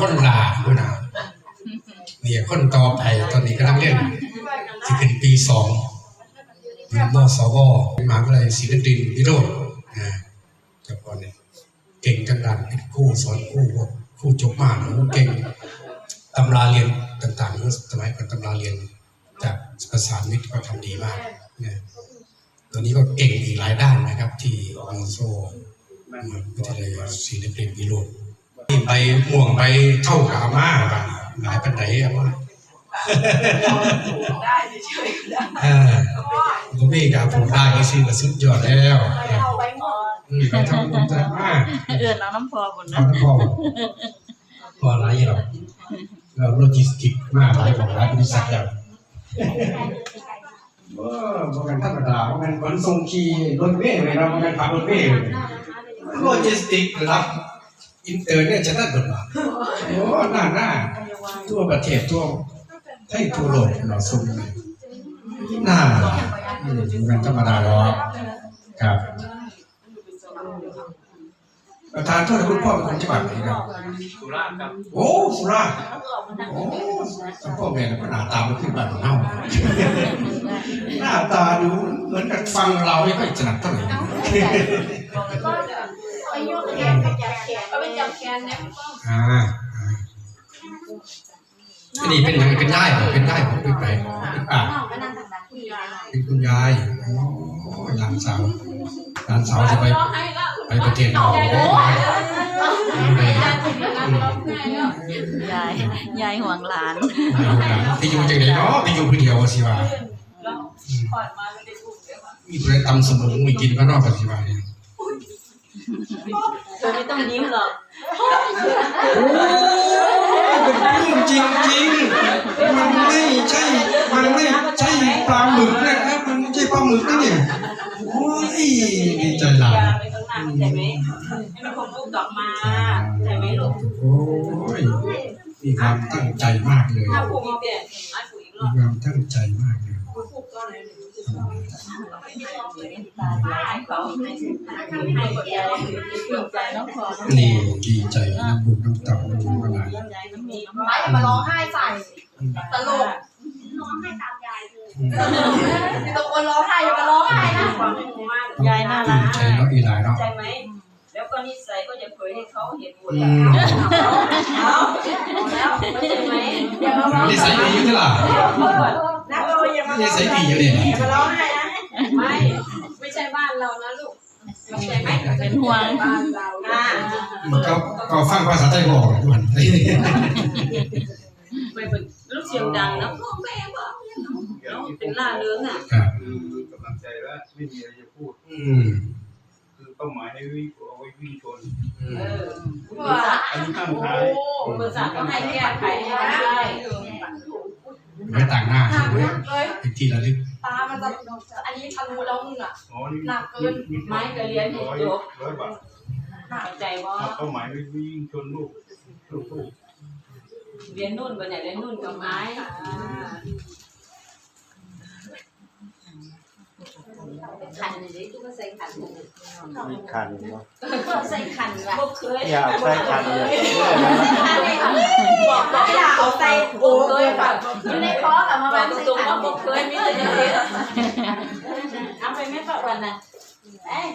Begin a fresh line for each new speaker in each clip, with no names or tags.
คนลาด้วยนะเนี่ยคนต่อไปตอนนี้กำลังเรียนสิขึ้นปีสองอยู่มสวมหาวิทยาลัยศรีนครินทร์วิโรจน์นะเจ้าพ่อเนี่ยเก่งกันดานเป็นคู่สอนคู่คู่จบมาหนูเก่งตำราเรียนต่างๆเมื่อสมัยก่อนตำราเรียนจากภาษามิตรก็ทำดีมากเนี่ยตัวนี้ก็เก่งอีกหลายด้านนะครับ ที่อองโซวิทยาลัยศรีนครินทร์วิโรจน์ ไปม่วงไปเท่ากับอาม่าบัดหลายปันไดอาม่า
ได้เฉยๆได้
เออผมมีกับผมได้ก็สิก็สุดยอดแล้ว
เอาไว้หมด
อืมไปเท่ากับอาม่า
เอื่นเอาน้ำพอบุญ
เอา
นะ
น้ำพอพออะไรหรอกเราโลจิสติกมากหลายของหลายบริษัทแล้วเออบ่แม่นธรรมดาบ่แม่นขนส่งขี่รถเมล์เลยเราะบ่แม่นขับรถเมล์โลจิสติกระดับ อินเตอร์เนี่ยจะได้ดว่าโอ้หน้าหน้าทั่วประเทศทั่วให้ทั่วโลกเราส่งเลยน่าอืมมันธรรมดาหรอกครับประธานโทษนะคุณพ่อเป็นคนจังหวัดไหนครับ
สุราษฎร์ครับ
โอ้สุราษฎร์โอ้สังพ่อแม่ก็หน้าตาไม่ขึ้นบ้านของเฮาหน้าตาดูเหมือนกับฟังเราไม่ค่อยถนัดเท่าไหร่
ไปโยกแขนไปจับแขนเอาไปจับแขนเนี่ย
อ่าอ่าอันนี้เป็นยังไงเป็นได้เหรอเป็นได้ผมเป็นไปเป็นป่า
น้องก็นั่งทางด้านที่ยาย
เป็นคุณยายโอ้หลานสาวหลานสาวจะไปไปประเทศนอกเลยไป
ยายยายห่วงหลาน
ที่อยู่จังไดเนาะที่อยู่ผู้เดียวสิว่า
ผ่อนมาไม่ได้ถูกเลยค่ะ
มีผู้ใดตำสมุนมีกินก็นอกปฏิบัติเนี่ย
เธอไม่ต้องยิ้มหรอก
โอ้เป็นเรื่องจริงจริงๆมันไม่ใช่ มันไม่ใช่ปลาหมึกนะครับ มันไม่ใช่ปลาหมึกนะเนี่ยโอ้ยดีใจหลาน
ไปข้างหน้าใช่ไหมให้มันคงลูกดอกมาใช่ไหมลูก
โอ้ยมีความตั้งใจมากเลย
ถ้าผูกมีเปลี่ยนไอ้ผูกอีกร
มี
อบ
ความตั้งใจมากเลย
ผูกก็เลย
นี่
ดีใจน้ำบุญน้ำเต่าน้ำบุญอะไร
ยาย
ไม่มาร้องไห้ใส่ตลก
ร้องไห้ตามยายเลย
ตะโกนร้องไห้อย่ามาร้องไห้นะ
ยายน่ารัก
ใจเนาะอีหลายเนาะ
ใช่ไหมแล้วก็นิสัยก็จะเผยให้เขาเห็นหมดแล้ว
ม
เอาแล้วใช่ไหมอย่าม
นิสัยดีอยู่ที่ล่ะ
นะเราอย่ามา
นิสัยดีอยู่เนี่ย
อย่ามาร้องไห้ ไม่ ไม่ใช่บ้านเรานะลูกไม่ใช่ไหม
เป็นห่วง
บ้านเรานะ
มันก็ก็ฟังภาษาไทยบอกทุกวัน
ไม่เป็นลูกเสียงดังนะพ่อแม่บอกเนาะเป็นล่าเริงอะ
ครับ
คือกำลังใจว่าไม่มีอะไรจะพูด
อืม
คือเป้าหมายให้วิ่งเอาไว้วิ่งชน
อืม
เออว่า
อันนี้ข้าง
โอ้
ท้าย
บริษัทก็ให้แก้ไขให้ได้
ไว้ต่างหน้า
หนัก
ใช่ไหม
มากเลย
เป็นที่ระลึก
ตา มันจะอันนี้ทะลุแล้วมึงอะ
อ๋อนี่
หนักเกิน ไม้กระเรียนเห็น
ร้อย
จบ
ร้อยบาท
หนักใจว่า
เป้าหมายให้วิ่งชนลูกลูกลูก
เรียนนุ่นกันเนี่ยเรียนนุ่นกับไม้
ขันเลยทุกคนใส่ขัน
มีคันเนาะ
ใส่ขันว่ะ
พวกเคย
อยากใส่คันเลย
บอกว่าอย่าเอาใส่โอ้เคยแบบ
อยู่ในคอกับมา
บอ
วากงใส่
ตรง
ขัน
ว่าพวกเคยมีแต่ยังไง
เอาไปไม่ฝักวันน่ะเอ้ย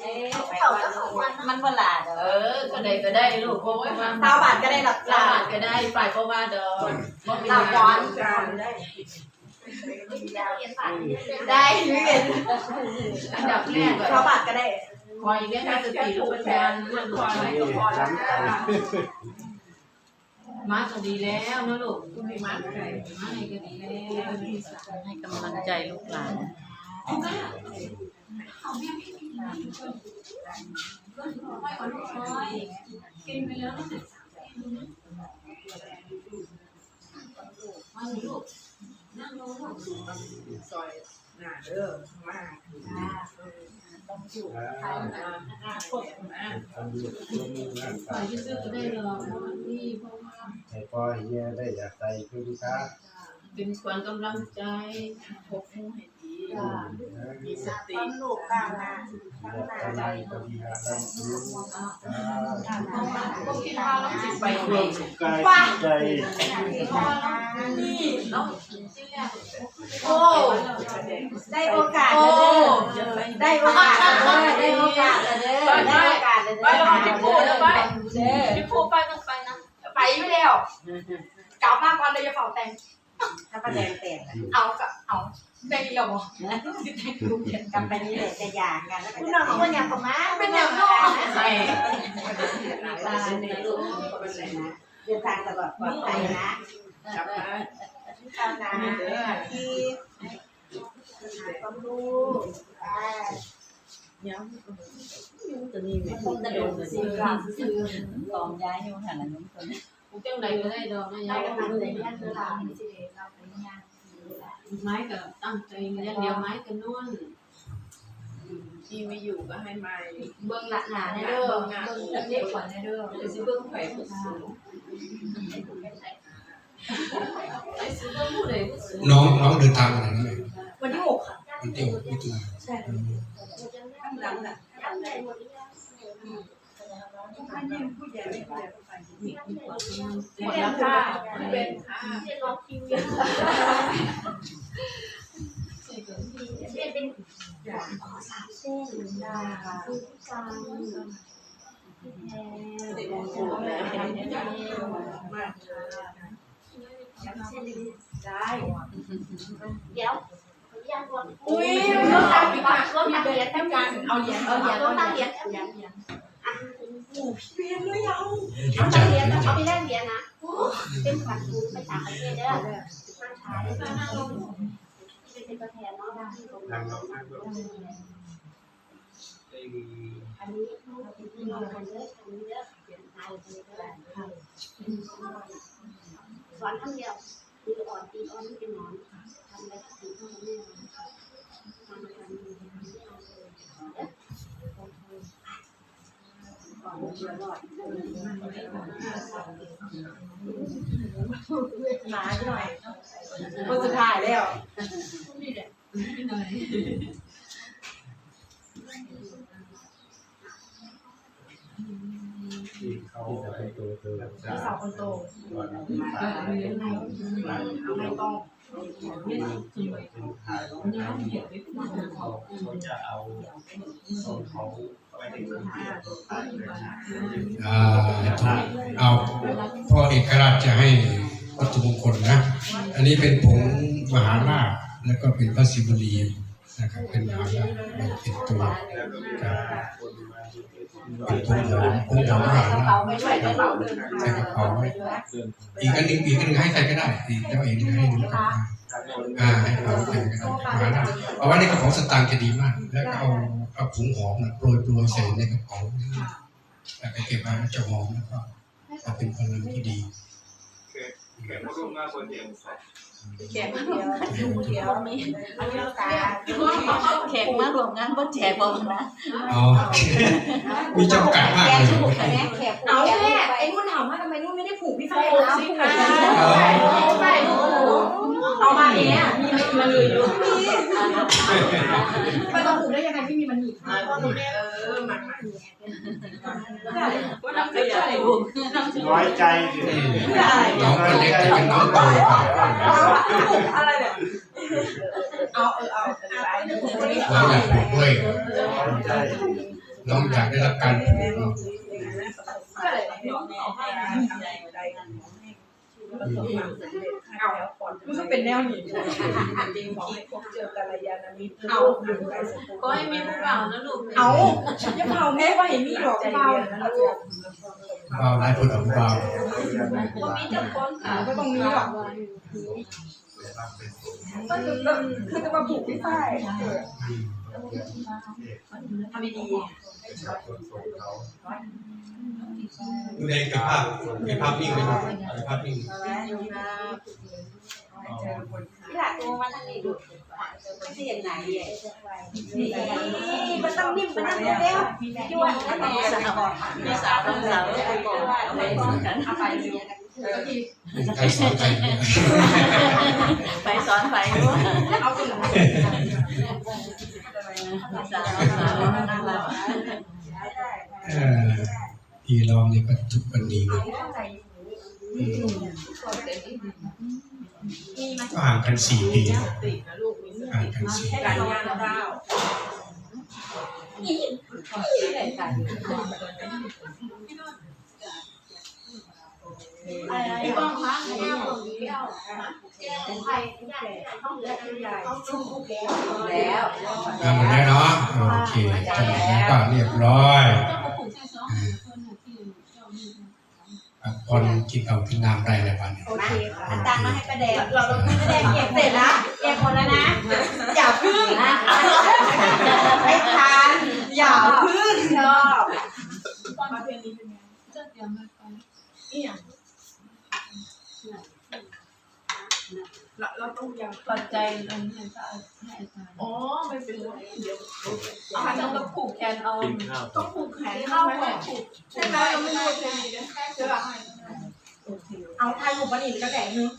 เอ้ยเขาก็ของวันมันเวลาเด้
เอ
อ
อก็ได้ก็ได้ลูกโอ้ยมา
ตาบาดก็ได้หลับ
ลา
ตา
บาดก็ได้ฝ่ายก็ว่าเดิม
หลับร้อนได้ ได้เรียน
อันดับแรก
ตาบาดก็ได้
คอยเรียกให้สติลูกเป็นแฟนเรื่องคอยไม่ก็พอแล้วมาก็ดีแล้วนะลูกมาก็ดีมาก็ดีแล้ว
ให้กำลังใจลูกหลาน
กินไปแล้วมาลูกนั่งลงลูก
ซอยหน้าเด้อมา
ฝ่ายที่ซื้อก็ได้หรอกเพราะว่านี่เพราะว่า
ให้พ่อเฮียได้อยากใส่คือลูกค้า
เป็นขวัญกำลังใจปกมือให้ดี
มีสติ
ต้นลูกต่างหน้าต่างหน้าใจ
ก็คิดว่าเราสิไป
เพื่
เอ
องสุขกาใจ
นี่เนาะ
โอ้ ได้โอกาสแล้วเด้อได้โอกาสแล้วเด้อได้โอกาสแล้วเด้อได้โอกาสแล้วเด้อ
ไปเราจะพูดแล้วไป
เด้อ
จะพูดไปต้องไปนะ ไปไม่แล้วกลับมาก่อนเลยจะเป่าแต่ง
ถ้าประแดงแตก
เอากับเอาได้แล้วบ่
กลับไปนี่เลยจะหย่ากันแล้วคุณน้องคนอย่างผมมาเป็นอย่างน้อง
ใช่
เดินทางตลอดปลอดภัยนะ
กลับมา
ตามนะที่ความรู้อ่า
ตัวนี้ไม่
คงจะโดนสิกลับซื้อ
ลองย้ายอยู่หันนั้นตัวนี้
กูจังไดก็ได้ดอกนะ
ได้
ยาย
กำลังใจยันเวลาสิเราไปงาน
ไม้ก็ตั้งใจเรียนเดียวไม้ก็นวล
ที่ไม่อยู่ก็ให้มา
เบิ่งละหนาแน่เด้อเบิ่งเล็กกว่าแน่เด้อเดี๋ยวสิเบิ่งไผผู้สูงไอ้สิเบิ่งผู้ใดผู้สูง
น้องน้องเดินทางมาไหนนี่
วันที่หกค่ะ
วันที่หกมิถุนายน
ข้างหลังน่ะ
ยันเลยหมดแล้ว
หมดแล้วค่ะ
เป็นค่ะ
เรียนรอคิวเยอะเรียนเป็นขอสามเส้นได้ค่ะคือการ
เด็กโง่แล้ว
มากเส้น ได้เดี๋ยวยังก่อน
อุ้ย
ต้
เรา
อง
ตั
ตั้
ด
งเหรียญต้องตั้งเหรียญ
เอาเหรียญเอาเหรียญ
ต้
อา
องตั้งเหรี
ยญ
เหรียญเหรียญอัน
เรียยัง
เดี๋ย
เอาตั้
ง
เหรียญ
เดี๋ยว
เอาไปได้เหรียญนะเป็นขวัญถุงไปต่างประเทศเด้อนั่งขายนั่งลงเป็นตัวแทนเนาะ
นั่งลงนั่งลง
อันนี้เราทำเยอะทำเยอะนายทำเยอะ อนทั้งเดียวตีอ่อนตีอ่อนไม่เป็นหนอนทำอะไรตีเข้านั้นเองทำอะไรก่อนเชื่อรอด
หนาหน่อยคนสุดท้ายแล้ว
ที่เขาเป็นตัวเธอ
พี่สาวคนโต
วันที่สาม
ไม่ต้อง
ถ่ายเขาเขาจะเอาเขาไปในพื้นที่ายเลย
อ่าเอาพ่อเอกราชจะให้วัตถุมงคลนะ อันนี้เป็นผงมหาราชแล้วก็เป็นพระศิวลี นะครับเป็นมหาราชเป็นตัวครับเป็นผงหอมผงหอมมหาราช
ไม่ช่วยกระเป๋าเดิน
ใส่กระเป๋าไว้อีกอันหนึ่งอีกอันหนึ่งให้ใครก็ได้อีกแต่ว่าอีกนึงให้ดูกันอ่าให้เราใครก็ได้มหาราชเอาไว้ในกระเป๋าสตางค์จะดีมาก แล้วก็เอาเอาผงหอมนะโปรยโปรยใส่ในกระเป๋าแล้วก็เก็บไว้จะหอมแล้วก็เป็นพลังที่ดี
แขกมาร่วมงานคนเดียว
แขกเดียวเดียวมีอันนี้ตา
แขกมากหลงงานบ่แจกบอกนะ
อ๋อมีจำกัดมากเลย
แขก
เอาแม่ไอ้นุ่นถามว่าทำไมนุ่นไม่ได้ผูกพี่ไฟนะผูกค่ะ
ใช่
เอามาเนี้ยมีมันเลยอยู่ไปต้องผูกได้ยังไงไม่มีมันหนีบเออมันมันก็ น้
อยใจสิ
น้องคนเล็กจะเป็นน้องโต
อะไรเนี่ยเอาเออเอาเอา
น้องอยากปลูกด้วย
น้อยใจ
น้องอยากได้รับการปลูก
อะไรน้อง เอาให้ใจใจเอามันก็เป็นแนวหนีจริงของพบเจอกัลยาณมิตรเอา
ก็ให้มีผู้เปล่านะลูก
เอาฉันจะเผาแม่ว่าเห็นมีดอกเผา
เบาได้ผลออกเบา
ก็มีเจ้าคนค่ะ
ก็ต้องมีดอกก็คือคือจะมาผูกพี่ฝ้ายทำดี
ดูในภาพในภาพนิ่งไหมครับในภาพนิ่ง
ที่หลักตัวมาทางนี้ดูไม่ใช่อย่างไหนนี่มันต้องนิ่มมันต้องเร็วจวนแล้วก็
มีสาวมีสาวต้องสาวไปกเอาไปป้องกัน
ไปเร็วสักที
ใครสอนใครเนี่ย
ไปสอนไปรู้
เอาคนละ
ภาษาภาษาแล้วน่ารัก
ออพี่ลองนี่ก็ทุกวันดีเลยอืมก็ห่างกันสี่ปี
ติดนะลูกมี
ห่างกันสี่
การ
ปี
งานดาว
ไอ้บ้องพักแก้วของนี้เอาแก้วของใครใหญ่ห้องเล็กใหญ่ห้องชุ่มแล้ว
แล้ว
ทำหมดแล้วเนาะโอเคทำหมดแล้วก็เรียบร้อย พักผ่อนกินข้าวกินน้ำได้แล้วบ้านนี้
โอเคค่ะตังมาให้ประเด็นเราประเด็นเก็บเสร็จแล้วเก็บหมดแล้วนะ อย่าพึ่งไม่ทันอย่าพึ่งชอบ
มาเพลงนี้เป็นไงนี่อะเราเราต้องยัง
ปัจจัยอันนี้ก็ให้อาจารย์
อ๋อไม่เป็นไรเดี๋ยว
อาจารย์ต้องผูกแขนเอา
กินข้าว
ต้องผูกแขนเข้าไปผูกใช่ไหมเราไม่รู้ใช่ไหมใช่ป่ะ เอาไทยผูกปนิดกระแดงนึง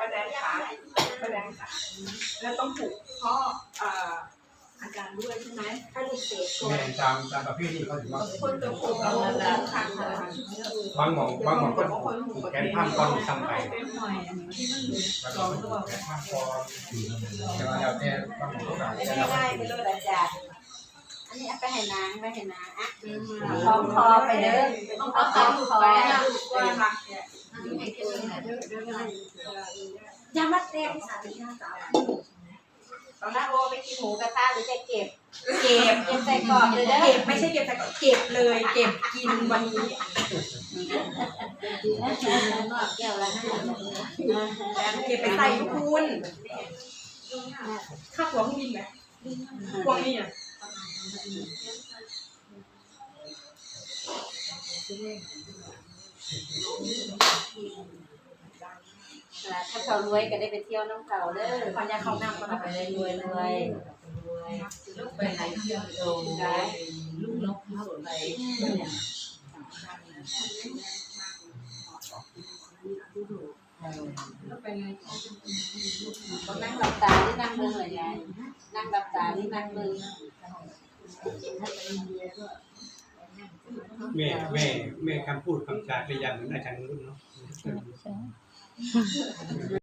กระแดงขากระแดงขาแล้วต้องผูกข้ออาจารย์ด้วยใช่ไหม
ถ้าลูกเสก
แม่ตามตามประเภทที่เขาถือว่า
คนจะผูกเอาแล้วค่ะ
บางหมองบางหมองก็ผูกแขนข้ามก้อนซ้ำไป
หน่อยอันนี้ที่มันเหลือ
บางหมองก็ผูกแขนข้ามก้อนแต่ว่าแล้วแต่บางหมองก็แบบ
ไม่
แต่
ได้
ละ
ได้ไปเลยอาจารย์ อันนี้เอาไปให้นางไปให้นางอะ
คล้องคอไปเด้อ
ต้องเอาคอคออย่ามาเต็มสามีห้าสาวตอนนั้นโอไปกินหมูกระทะหรือจะเก็บ เก็บเก็บใส่กรอบเลยเด้อ
เก็บไม่ใช่เก็บแต่เก็บเลย เก็บกินวันนี้
แก้วละห้า
เก็บไปใส่ทุกคุณค่าหัวเครื่องบินไหมพวกนี้อะ
ถ้าเขารวยก็ได้ไปเที่ยวน้ำเขาเด้อ
ปัญญาเขานั่งมา
ไปเลยรวยรวยลูกไปไหนเที่ยวโดนได้ลูกนกเข้าไป
ต้องนั่งหลับตาหรือนั่งมือเหรอยายนั่งหลับตาหรือนั่งมือ
แม่แม่แม่คำพูดคำจาพยายามเหมือนอาจารย์รุ่นเนาะ